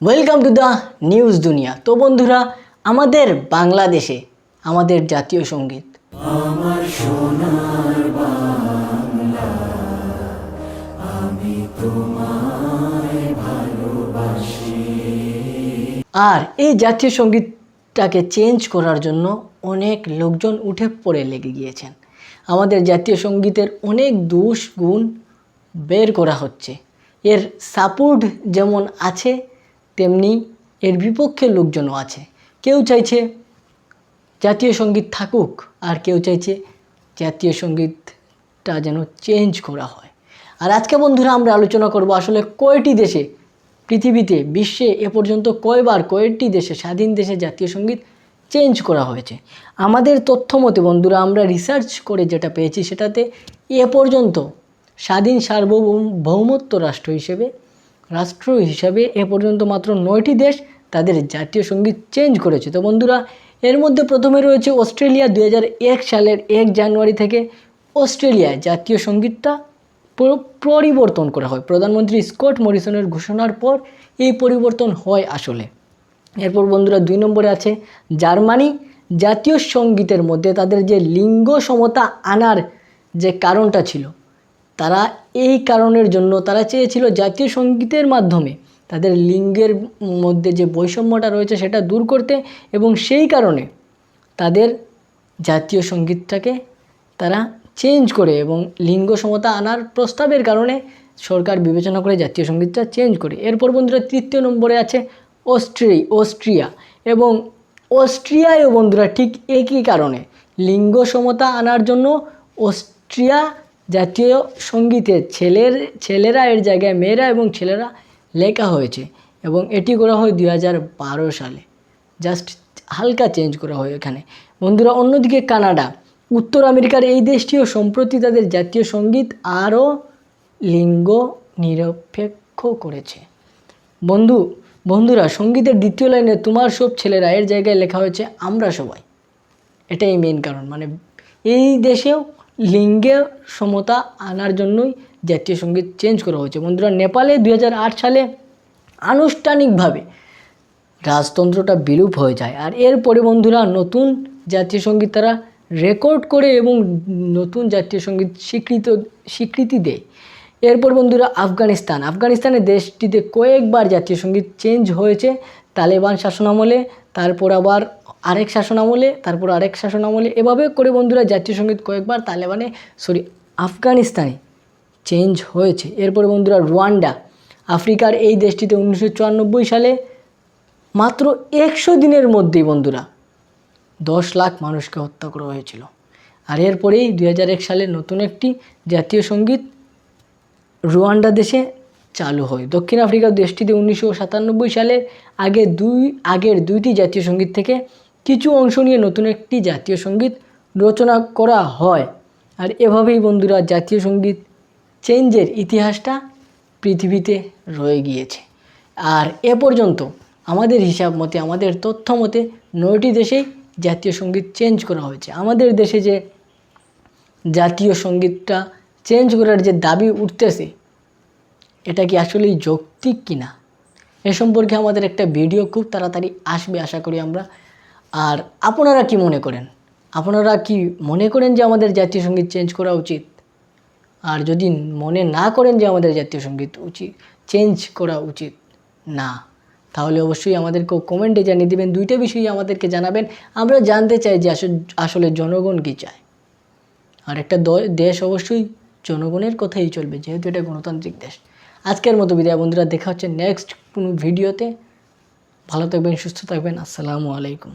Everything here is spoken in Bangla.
ওয়েলকাম টু দ্য নিউজ দুনিয়া তো বন্ধুরা আমাদের বাংলাদেশে আমাদের জাতীয় সংগীত। আর এই জাতীয় সঙ্গীতটাকে চেঞ্জ করার জন্য অনেক লোকজন উঠে পড়ে লেগে গিয়েছেন। আমাদের জাতীয় সঙ্গীতের অনেক দোষ গুণ বের করা হচ্ছে। এর সাপোর্ট যেমন আছে তেমনি এর বিপক্ষে লোকজনও আছে। কেউ চাইছে জাতীয় সংগীত থাকুক, আর কেউ চাইছে জাতীয় সঙ্গীতটা যেন চেঞ্জ করা হয়। আর আজকে বন্ধুরা আমরা আলোচনা করব আসলে কয়টি দেশে পৃথিবীতে বিশ্বে এ পর্যন্ত কয়বার কয়েকটি দেশে স্বাধীন দেশে জাতীয় সংগীত চেঞ্জ করা হয়েছে। আমাদের তথ্য মতে বন্ধুরা আমরা রিসার্চ করে যেটা পেয়েছি সেটাতে এ পর্যন্ত স্বাধীন সার্বভৌম, ভৌমত্ব রাষ্ট্র হিসেবে রাষ্ট্র হিসাবে এ পর্যন্ত মাত্র নয়টি দেশ তাদের জাতীয় সংগীত চেঞ্জ করেছে। তো বন্ধুরা, এর মধ্যে প্রথমে রয়েছে অস্ট্রেলিয়া দু হাজার এক সালের এক জানুয়ারি থেকে অস্ট্রেলিয়ায় জাতীয় সঙ্গীতটা পরিবর্তন করা হয়। প্রধানমন্ত্রী স্কট মরিসনের ঘোষণার পর এই পরিবর্তন হয় আসলে। এরপর বন্ধুরা দুই নম্বরে আছে জার্মানি। জাতীয় সঙ্গীতের মধ্যে তাদের যে লিঙ্গ সমতা আনার যে কারণটা ছিল তারা এই কারণের জন্য তারা চেয়েছিল জাতীয় সঙ্গীতের মাধ্যমে তাদের লিঙ্গের মধ্যে যে বৈষম্যটা রয়েছে সেটা দূর করতে এবং সেই কারণে তাদের জাতীয় সঙ্গীতটাকে তারা চেঞ্জ করে এবং লিঙ্গ সমতা আনার প্রস্তাবের কারণে সরকার বিবেচনা করে জাতীয় সঙ্গীতটা চেঞ্জ করে। এরপর বন্ধুরা তৃতীয় নম্বরে আছে অস্ট্রি অস্ট্রিয়া এবং অস্ট্রিয়ায়ও বন্ধুরা ঠিক একই কারণে। লিঙ্গ সমতা আনার জন্য অস্ট্রিয়া জাতীয় সঙ্গীতে ছেলের, ছেলেরা এর জায়গায় মেয়েরা এবং ছেলেরা লেখা হয়েছে এবং এটি করা হয় দু হাজার বারো সালে। জাস্ট হালকা চেঞ্জ করা হয় এখানে। বন্ধুরা, অন্যদিকে কানাডা। উত্তর আমেরিকার এই দেশটিও সম্প্রতি তাদের জাতীয় সংগীত আরও লিঙ্গ নিরপেক্ষ করেছে। বন্ধু, বন্ধুরা, সঙ্গীতের দ্বিতীয় লাইনে তোমার সব ছেলেরা এর জায়গায় লেখা হয়েছে আমরা সবাই। এটাই মেন কারণ। মানে এই দেশেও লিঙ্গের সমতা আনার জন্যই জাতীয় সংগীত চেঞ্জ করা হয়েছে। বন্ধুরা, নেপালে দু হাজার আট সালে আনুষ্ঠানিকভাবে রাজতন্ত্রটা বিলুপ হয়ে যায়। আর এরপরে বন্ধুরা, নতুন জাতীয় সংগীত তারা রেকর্ড করে এবং নতুন জাতীয় সংগীত স্বীকৃত, স্বীকৃতি দেয়। এরপর বন্ধুরা, আফগানিস্তান। আফগানিস্তানের দেশটিতে কয়েকবার জাতীয় সংগীত চেঞ্জ হয়েছে। তালেবান শাসনামলে তারপর আবার আরেক শাসনামলে, তারপর আরেক শাসনামলে। এভাবে করে বন্ধুরা জাতীয় সংগীত কয়েকবার তালেবানে সরি আফগানিস্তানে চেঞ্জ হয়েছে। এরপরে বন্ধুরা রুয়ান্ডা, আফ্রিকার এই দেশটিতে উনিশশো চুরানব্বই সালে মাত্র একশো দিনের মধ্যেই বন্ধুরা দশ লাখ মানুষকে হত্যা করা হয়েছিল। আর এরপরেই দু হাজার এক সালে নতুন একটি জাতীয় সংগীত রুয়ান্ডা দেশে চালু হয়। দক্ষিণ আফ্রিকা দেশটিতে উনিশশো সাতানব্বই সালের আগে দুই, আগের দুইটি জাতীয় সংগীত থেকে কিছু অংশ নিয়ে নতুন একটি জাতীয় সংগীত রচনা করা হয়। আর এভাবেই বন্ধুরা জাতীয় সংগীত চেঞ্জের ইতিহাসটা পৃথিবীতে রয়ে গিয়েছে। আর এ পর্যন্ত আমাদের হিসাব মতে, আমাদের তথ্য মতে নয়টি দেশেই জাতীয় সংগীত চেঞ্জ করা হয়েছে। আমাদের দেশে যে জাতীয় সঙ্গীতটা চেঞ্জ করার যে দাবি উঠতেছে এটা কি আসলেই যৌক্তিক কি না এ সম্পর্কে আমাদের একটা ভিডিও খুব তাড়াতাড়ি আসবে, আশা করি আমরা। আর আপনারা কি মনে করেন? আপনারা কি মনে করেন যে আমাদের জাতীয় সংগীত চেঞ্জ করা উচিত? আর যদি মনে না করেন যে আমাদের জাতীয় সংগীত উচিত চেঞ্জ করা উচিত না, তাহলে অবশ্যই আমাদেরকেও কমেন্টে জানিয়ে দেবেন। দুইটা বিষয়ই আমাদেরকে জানাবেন। আমরা জানতে চাই যে আসলে আসলে জনগণ কী চায়। আর একটা দেশ অবশ্যই জনগণের কথাই চলবে, যেহেতু এটা গণতান্ত্রিক দেশ। আজকের মতো বিদায়, বন্ধুরা। দেখা হচ্ছে নেক্সট কোনো ভিডিওতে ভালো থাকবেন, সুস্থ থাকবেন। আসসালামু আলাইকুম।